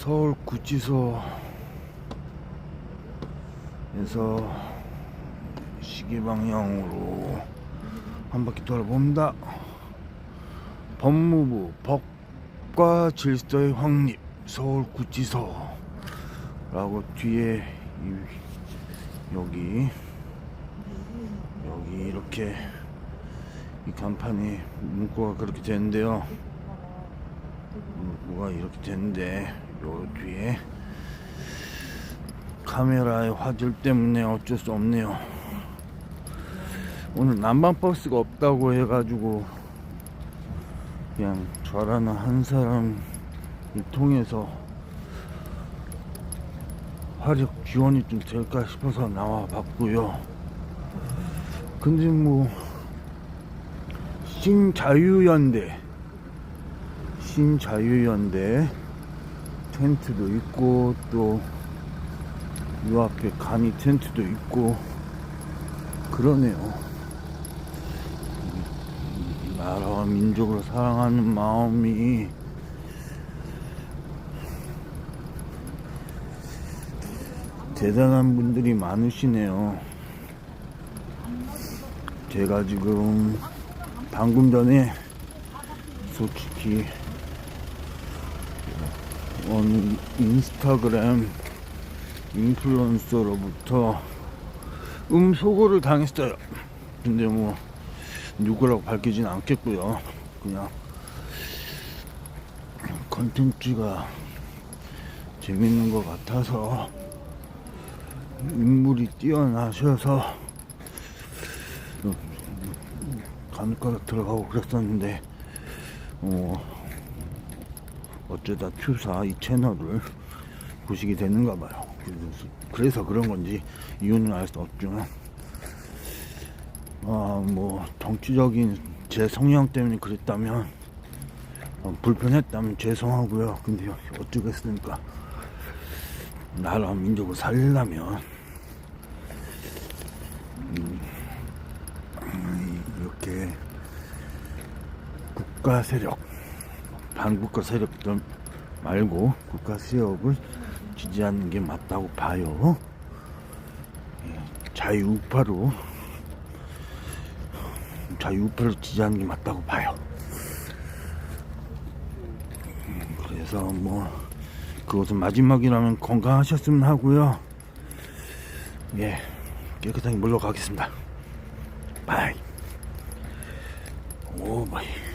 서울 구치소에서 시계 방향으로 한 바퀴 돌아봅니다. 법무부 법과 질서의 확립 서울 구치소라고 뒤에 이, 여기 여기 이렇게 이 간판이 문구가 그렇게 되는데요. 문구가 이렇게 되는데 요 뒤에 카메라의 화질 때문에 어쩔 수 없네요. 오늘 난방 버스가 없다고 해가지고 그냥 저라는 한 사람을 통해서 화력 지원이 좀 될까 싶어서 나와 봤고요. 근데 뭐 신자유연대 신자유연대 텐트도 있고 또이 앞에 간이 텐트도 있고 그러네요. 이 나라와 민족을 사랑하는 마음이 대단한 분들이 많으시네요. 제가 지금 방금 전에 솔직히 어느 인스타그램 인플루언서로부터 음소거를 당했어요. 근데 뭐 누구라고 밝히진 않겠고요. 그냥 컨텐츠가 재밌는 것 같아서 인물이 뛰어나셔서 간과가 들어가고 그랬었는데 어 어쩌다 큐사 이 채널을 보시게 되는가 봐요. 그래서, 그래서 그런 건지 이유는 알 수 없지만 아 뭐 정치적인 제 성향 때문에 그랬다면 어, 불편했다면 죄송하고요. 근데 어쩌겠습니까? 나라 민족을 살리려면 음, 이렇게 국가 세력 반국가 세력들 말고 국가 세력을 지지하는 게 맞다고 봐요. 예, 자유우파로 자유우파를 지지하는 게 맞다고 봐요. 음, 그래서 뭐 그것은 마지막이라면 건강하셨으면 하고요. 예, 깨끗하게 물러가겠습니다. 바이. 오 마이.